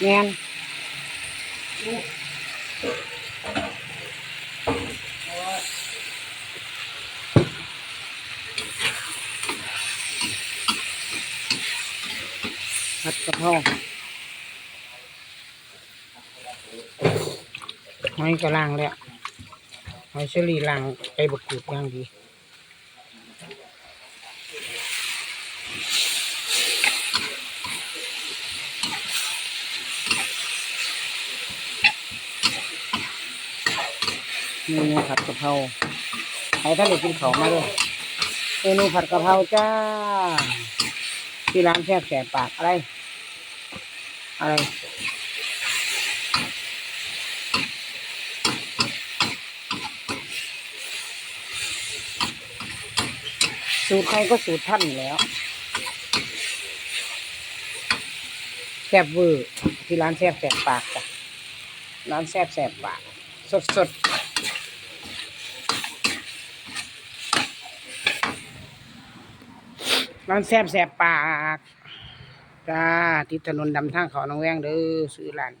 แมนผัดกะเพราหอยกระล่างแล้วหอยเชอรี่ล่างไปบกกูดย่างดี เมนูผัดกะเพราใครท่านเด็กกินของมาเลยเมนูผัดกะเพราจ้า ที่ร้านแซ่บแสบปากอะไร อะไรสูตรใครก็สูตรท่านอยู่แล้วแซ่บเวอร์ที่ร้านแซ่บแสบปากจ้ะร้านแซ่บแสบปาก สดสด ร้านแซบแสบปาก จ้าที่ถนนดำทางเขาหนองแวงเด้อซื้อร้าน